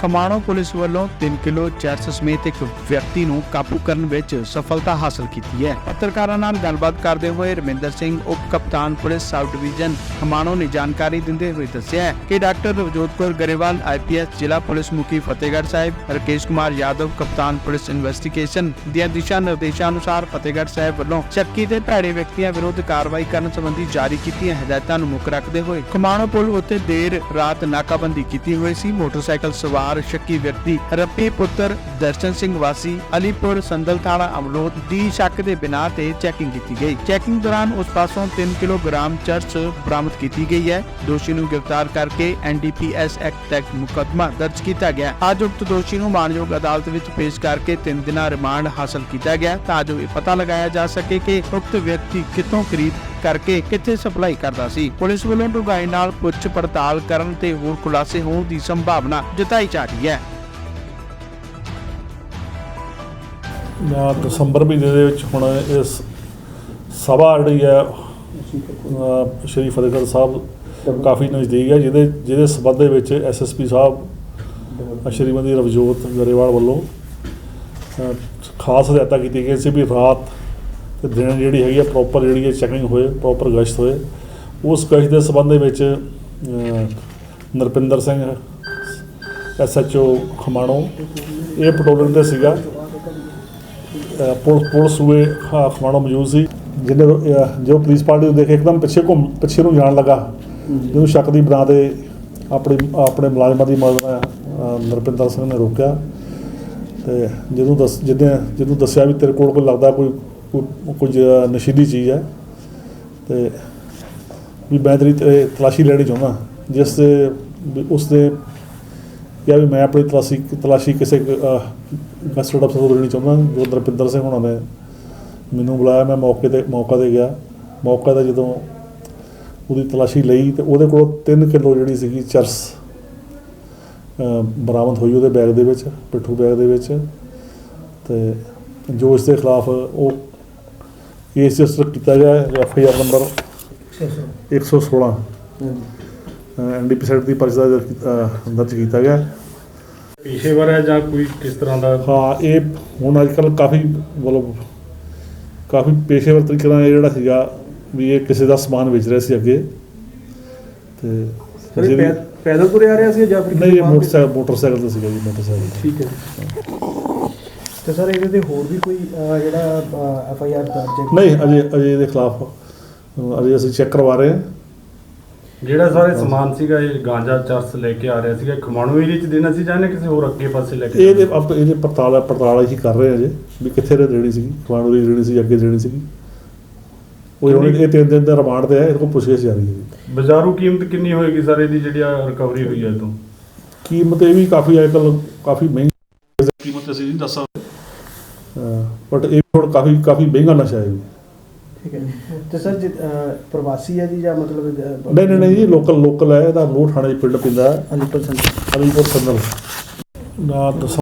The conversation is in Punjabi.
ਖਮਾਣੋ ਪੁਲਿਸ ਵੱਲੋਂ 3 ਕਿਲੋ ਚਰਸ ਸਮੇਤ ਇੱਕ ਵਿਅਕਤੀ ਨੂੰ ਕਾਬੂ ਕਰਨ ਵਿੱਚ ਸਫਲਤਾ ਹਾਸਲ ਕੀਤੀ ਹੈ। ਪੱਤਰਕਾਰਾਂ ਨਾਲ ਗੱਲਬਾਤ ਕਰਦੇ ਹੋਏ ਰਮਿੰਦਰ ਸਿੰਘ, ਉਪ ਕਪਤਾਨ ਪੁਲਿਸ ਸਾਊਥ ਡਿਵੀਜ਼ਨ ਖਮਾਣੋ ਨੇ ਜਾਣਕਾਰੀ ਦਿੰਦੇ ਹੋਏ ਦੱਸਿਆ ਕਿ ਡਾਕਟਰ ਰਵਜੋਤ ਕੌਰ ਗਰੇਵਾਲ ਆਈਪੀਐਸ ਜ਼ਿਲ੍ਹਾ ਪੁਲਿਸ ਮੁਖੀ ਫਤਿਹਗੜ੍ਹ ਸਾਹਿਬ, ਰਕੇਸ਼ ਕੁਮਾਰ ਯਾਦਵ, ਕਪਤਾਨ ਪੁਲਿਸ ਇਨਵੈਸਟੀਗੇਸ਼ਨ ਦੀਆਂ ਦਿਸ਼ਾ ਨਿਰਦੇਸ਼ਾਂ ਅਨੁਸਾਰ ਫਤਿਹਗੜ੍ਹ ਸਾਹਿਬ ਵੱਲੋਂ ਸ਼ੱਕੀ ਤੇ ਭੈੜੇ ਵਿਅਕਤੀਆਂ ਵਿਰੁੱਧ ਕਾਰਵਾਈ ਕਰਨ ਸੰਬੰਧੀ ਜਾਰੀ ਕੀਤੀਆਂ ਹਦਾਇਤਾਂ ਨੂੰ ਮੁੱਖ ਰੱਖਦੇ ਹੋਏ ਖਮਾਣੋ ਪੁਲ ਉੱਤੇ ਦੇਰ ਰਾਤ ਨਾਕਾਬੰਦੀ ਕੀਤੀ ਹੋਈ ਸੀ। ਮੋਟਰਸਾਈਕਲ ਸਵਾਰ ਸ਼ੱਕੀ ਵਿਅਕਤੀ ਰੱਪੀ ਪੁੱਤਰ ਦਰਸ਼ਨ ਸਿੰਘ ਵਾਸੀ ਅਲੀਪੁਰ ਸੰਦਲ ਥਾਣਾ ਅਮਲੋਦ ਦੀ ਸ਼ੱਕ ਦੇ ਬਿਨਾਂ ਤੇ ਚੈਕਿੰਗ ਕੀਤੀ ਗਈ। ਚੈਕਿੰਗ ਦੌਰਾਨ ਉਸ ਪਾਸੋਂ 3 ਕਿਲੋਗ੍ਰਾਮ ਚਰਸ ਬਰਾਮਦ ਕੀਤੀ ਗਈ ਹੈ। ਦੋਸ਼ੀ ਨੂੰ ਗ੍ਰਿਫਤਾਰ ਕਰਕੇ ਐਨਡੀਪੀਐਸ ਐਕਟ ਤਹਿਤ ਮੁਕੱਦਮਾ ਦਰਜ ਕੀਤਾ ਗਿਆ। ਅੱਜ ਉਕਤ ਦੋਸ਼ੀ ਨੂੰ ਮਾਨਯੋਗ ਅਦਾਲਤ ਵਿੱਚ ਪੇਸ਼ ਕਰਕੇ 3 ਦਿਨਾਂ ਰਿਮਾਂਡ ਹਾਸਲ ਕੀਤਾ ਗਿਆ ਤਾਂ ਜੋ ਇਹ ਪਤਾ ਲਗਾਇਆ ਜਾ ਸਕੇ ਕਿ ਉਕਤ ਵਿਅਕਤੀ ਕਿੱਥੋਂ ਕਰੀਬ ਕਰਕੇ ਕਿੱਥੇ ਸਪਲਾਈ ਕਰਦਾ ਸੀ। ਪੁਲਿਸ ਵੱਲੋਂ ਡੂੰਘਾਈ ਨਾਲ ਪੁੱਛ ਪੜਤਾਲ ਕਰਨ ਤੇ ਹੋਰ ਖੁਲਾਸੇ ਹੋਣ ਦੀ ਸੰਭਾਵਨਾ ਜਤਾਈ ਜਾ ਰਹੀ ਹੈ। ਨਾ ਦਸੰਬਰ ਮਹੀਨੇ ਦੇ ਵਿੱਚ ਹੁਣ ਇਸ ਸਭਾ ਜਿਹੜੀ ਹੈ ਸ਼੍ਰੀ ਫਤਿਹਗੜ੍ਹ ਸਾਹਿਬ ਕਾਫੀ ਨਜ਼ਦੀਕ ਹੈ, ਜਿਹਦੇ ਜਿਹਦੇ ਸਬੰਧ ਦੇ ਵਿੱਚ ਐਸਐਸਪੀ ਸਾਹਿਬ ਸ਼੍ਰੀਮਤੀ ਰਵਜੋਤ ਗਰੇਵਾਲ ਵੱਲੋਂ ਖਾਸ ਹਦਾਇਤਾਂ ਕੀਤੀ ਗਈ ਸੀ ਵੀ ਰਾਤ ਤੇ ਦਿਨ ਜਿਹੜੀ ਹੈਗੀ ਆ ਪ੍ਰੋਪਰ ਜਿਹੜੀ ਹੈ ਚੈਕਿੰਗ ਹੋਏ ਪ੍ਰੋਪਰ ਗਸ਼ਤ ਹੋਏ। ਉਸ ਗਸ਼ਤ ਦੇ ਸਬੰਧ ਦੇ ਵਿੱਚ ਨਰਪਿੰਦਰ ਸਿੰਘ ਐਸਐਚਓ ਖਮਾਣੋ, ਇਹ ਪੈਟਰੋਲਿੰਗ ਤੇ ਸੀਗਾ। ਅਹ ਪੁਲਿਸ ਪੁਲਿਸ ਸੂਏ ਖਮਾਣੋ ਮੌਜੂਦ ਸੀ। ਜਿਹਨੇ, ਅਹ ਜੋ ਪੁਲਿਸ ਪਾਰਟੀ ਨੂੰ ਦੇਖ ਕੇ ਇੱਕਦਮ ਪਿੱਛੇ ਘੁੰਮ, ਪਿੱਛੇ ਨੂੰ ਜਾਣ ਲੱਗਾ। ਜਿਹਨੂੰ ਸ਼ੱਕ ਦੀ ਬਣਾ ਦੇ ਆਪਣੇ ਆਪਣੇ ਮੁਲਾਜ਼ਮਾਂ ਦੀ ਮਦਦ ਨਾਲ ਨਰਪਿੰਦਰ ਸਿੰਘ ਨੇ ਰੋਕਿਆ। ਤੇ ਜਦੋਂ ਦੱਸ ਜਿਹਨੇ ਜਦੋਂ ਦੱਸਿਆ ਵੀ ਤੇਰੇ ਕੋਲ ਕੋਈ ਲੱਗਦਾ ਕੋਈ- ਕੁਝ ਨਸ਼ੀਲੀ ਚੀਜ਼ ਹੈ। ਤੇ ਵੀ ਮੈਂ ਤੇਰੀ ਤਲਾਸ਼ੀ ਲੈਣੀ ਚਾਹੁੰਦਾ। ਜਿਸ ਦੇ ਵੀ ਉਸ ਦੇ ਕਿਹਾ ਵੀ ਮੈਂ ਆਪਣੀ ਤਲਾਸ਼ੀ ਤਲਾਸ਼ੀ ਕਿਸੇ ਕਸਟਰਡ ਅਫਸਰ ਤੋਂ ਲੈਣੀ ਚਾਹੁੰਦਾ। ਜੋ ਦਰਪਿੰਦਰ ਸਿੰਘ ਹੋਣਾ ਨੇ ਮੈਨੂੰ ਬੁਲਾਇਆ। ਮੈਂ ਮੌਕੇ ਤੇ ਮੌਕਾ ਤੇ ਗਿਆ। ਮੌਕਾ ਤੇ ਜਦੋਂ ਉਹਦੀ ਤਲਾਸ਼ੀ ਲਈ ਤੇ ਉਹਦੇ ਕੋਲ 3 ਕਿਲੋ ਜਿਹੜੀ ਸੀਗੀ ਚਰਸ ਬਰਾਮਦ ਹੋਈ ਉਹਦੇ ਬੈਗ ਦੇ ਵਿੱਚ, ਪਿੱਠੂ ਬੈਗ ਦੇ ਵਿੱਚ। ਤੇ ਜੋ ਇਸ ਦੇ ਖਿਲਾਫ ਉਹ ਕੇਸ ਰਜਿਸਟਰ ਕੀਤਾ ਗਿਆ F I R number 116 NDP set ਦੀ ਪਰਚਾ ਦਰਜ ਕੀਤਾ ਗਿਆ ਪੇਸ਼ੇਵਰ ਹੈ ਜਾਂ ਕੋਈ ਕਿਸ ਤਰ੍ਹਾਂ ਦਾ? ਹਾਂ ਇਹ ਹੁਣ ਅੱਜ ਕੱਲ ਕਾਫੀ ਮਤਲਬ ਕਾਫੀ ਪੇਸ਼ੇਵਰ ਤਰੀਕੇ ਨਾਲ ਇਹ ਜਿਹੜਾ ਸੀਗਾ ਵੀ ਇਹ ਕਿਸੇ ਦਾ ਸਮਾਨ ਵੇਚ ਰਿਹਾ ਸੀ ਅੱਗੇ। ਤੇ ਸਰ ਪੈਦਲ ਤੁਰਿਆ ਰਿਹਾ ਸੀ ਜਾਂ ਫਿਰ ਨਹੀਂ ਇਹ ਮੋਟਰਸਾਈਕਲ ਮੋਟਰਸਾਈਕਲ ਤੇ ਸੀਗਾ ਜੀ ਮੋਟਰਸਾਈਕਲ। ਠੀਕ ਹੈ। ਤੇ ਸਰ ਇਹਦੇ ਤੇ ਹੋਰ ਵੀ ਕੋਈ ਅਹ, ਜਿਹੜਾ ਐਫ ਆਈ ਆਰ ਦਰਜ ਹੈ? ਨਹੀਂ ਅਜੇ ਅਜੇ ਇਹਦੇ ਖਿਲਾਫ ਅਜੇ ਅਸੀਂ ਚੈੱਕ ਕਰਵਾ ਰਹੇ ਹਾਂ। ਜਿਹੜਾ ਸਾਰੇ ਸਮਾਨ ਸੀਗਾ ਇਹ ਗਾਂਜਾ ਚਰਸ ਲੈ ਕੇ ਆ ਰਿਹਾ ਸੀਗਾ ਖਮਾਣੋ ਏਰੀਆ ਚ ਦੇਣਾ ਸੀ ਜਾਂ ਇਹਨੇ ਕਿਸੇ ਹੋਰ ਅੱਗੇ ਪਾਸੇ ਲੈ ਕੇ ਇਹਦੇ ਆਪ ਇਹਦੇ ਪੜਤਾਲ ਪੜਤਾਲ ਅਸੀਂ ਕਰ ਰਹੇ ਹਾਂ ਅਜੇ ਵੀ ਕਿੱਥੇ ਦੇ ਦੇਣੀ ਸੀ ਫਲਾਣੂ ਦੀ ਦੇਣੀ ਸੀ ਅੱਗੇ ਦੇਣੀ ਸੀ ਉਹ ਹੁਣ ਇਹ ਤਿੰਨ ਦਿਨ ਦਾ ਰਿਮਾਂਡ ਤੇ ਹੈ ਇਹਦੇ ਕੋਲ ਪੁੱਛਗਿੱਛ ਜਾਰੀ ਹੈ। ਜੀ ਬਾਜ਼ਾਰੂ ਕੀਮਤ ਕਿੰਨੀ ਹੋਏਗੀ ਸਰ ਇਹਦੀ ਜਿਹੜੀ ਰਿਕਵਰੀ ਹੋਈ ਹੈ ਇਹ ਤੋਂ ਕੀਮਤ ਇਹ ਵੀ ਕਾਫੀ ਅੱਜ ਕੱਲ੍ਹ ਕਾਫੀ ਮਹਿੰਗੀ ਹੈ। ਕੀਮਤ ਅਸੀਂ ਨਹੀਂ ਦੱਸ ਸਕਦੇ। ਬਟ ਇਹ ਹੁਣ ਕਾਫੀ ਕਾਫੀ ਮਹਿੰਗਾ ਨਸ਼ਾ ਹੈ। ਜੀ ਠੀਕ ਹੈ ਜੀ। ਤੇ ਸਰ ਜਿ- ਪ੍ਰਵਾਸੀ ਹੈ ਜੀ ਜਾਂ ਮਤਲਬ ਨਹੀਂ ਨਹੀਂ ਨਹੀਂ ਜੀ ਲੋਕਲ ਲੋਕਲ ਹੈ ਇਹਦਾ ਮੂੰਹ ਥਾਣੇ ਪਿੰਡ ਪਿੰਦਾ। ਹੈ ਅਲੀਪੁਰ ਸੰਧੀ ਅਲੀਪੁਰ ਸੰਦਲ ਨਾ ਦਸ